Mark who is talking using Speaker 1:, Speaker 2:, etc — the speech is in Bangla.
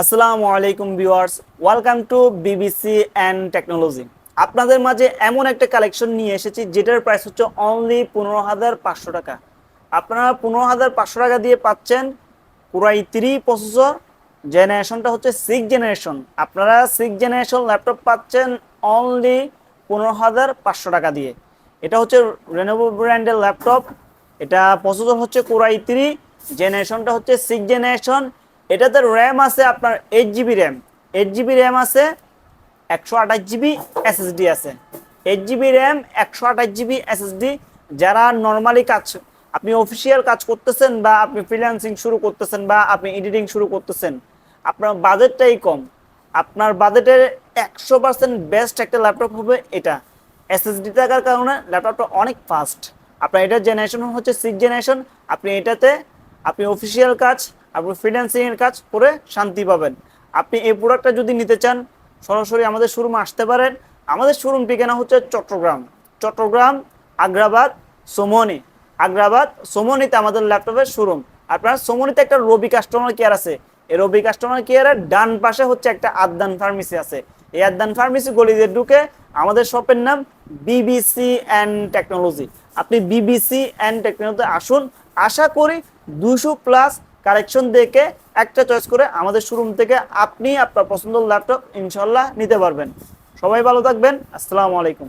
Speaker 1: আসসালামু আলাইকুম viewers, welcome to BBC and technology আপনাদের মাঝে এমন একটা কালেকশন নিয়ে এসেছি, যেটার প্রাইস হচ্ছে অনলি পনেরো হাজার পাঁচশো টাকা। আপনারা পনেরো হাজার পাঁচশো টাকা দিয়ে পাচ্ছেন পুরাই থ্রি প্রসেসর জেনারেশনটা হচ্ছে সিক্স জেনারেশন আপনারা সিক্স জেনারেশন ল্যাপটপ পাচ্ছেন অনলি পনেরো হাজার পাঁচশো টাকা দিয়ে। এটা হচ্ছে রেনোভো ব্র্যান্ডের ল্যাপটপ এটা প্রসেসর হচ্ছে কোরাই থ্রি জেনারেশনটা হচ্ছে সিক্স জেনারেশন এটাতে র্যাম আছে আপনার eight GB RAM eight GB RAM আছে, একশো আঠাশ জিবি এসএসডি আছে। এইট জিবি র্যাম একশো আঠাশ জিবি এসএসডি যারা নর্মালি কাজ, আপনি অফিসিয়াল কাজ করতেছেন বা আপনি ফ্রিল্যান্সিং শুরু করতেছেন বা আপনি এডিটিং শুরু করতেছেন, আপনার বাজেটটাই কম। আপনার বাজেটের একশো পার্সেন্ট বেস্ট একটা ল্যাপটপ হবে এটা। এসএসডি থাকার কারণে ল্যাপটপটা অনেক ফাস্ট আপনার এটার জেনারেশন হচ্ছে সিক্স জেনারেশন আপনি এটাতে, আপনি অফিসিয়াল কাজ আপনি ফ্রিল্যান্সিং এর কাজ করে শান্তি পাবেন। আপনি এই প্রোডাক্টটা যদি নিতে চান, সরাসরি আমাদের শোরুমে আসতে পারেন। আমাদের শোরুম ঠিকানা হচ্ছে চট্টগ্রাম। চট্টগ্রাম, আগ্রাবাদ, সোমনি। আগ্রাবাদ, সোমনিতে আমাদের ল্যাপটপের শোরুম আপনার সোমনিতে একটা রবি কাস্টমার কেয়ার আছে। এই রবি কাস্টমার কেয়ারের ডান পাশে হচ্ছে একটা আদান ফার্মেসি আছে। এই আদান ফার্মেসি গলিতে ঢুকে আমাদের শপের নাম বিবিসি অ্যান্ড টেকনোলজি আপনি বিবিসি অ্যান্ড টেকনোলজি আসুন। আশা করি দুশো প্লাস কালেকশন দেখে একটা চয়েস করে আমাদের শোরুম থেকে আপনি আপনার পছন্দের ল্যাপটপ ইনশাল্লাহ নিতে পারবেন। সবাই ভালো থাকবেন। আসসালামু আলাইকুম।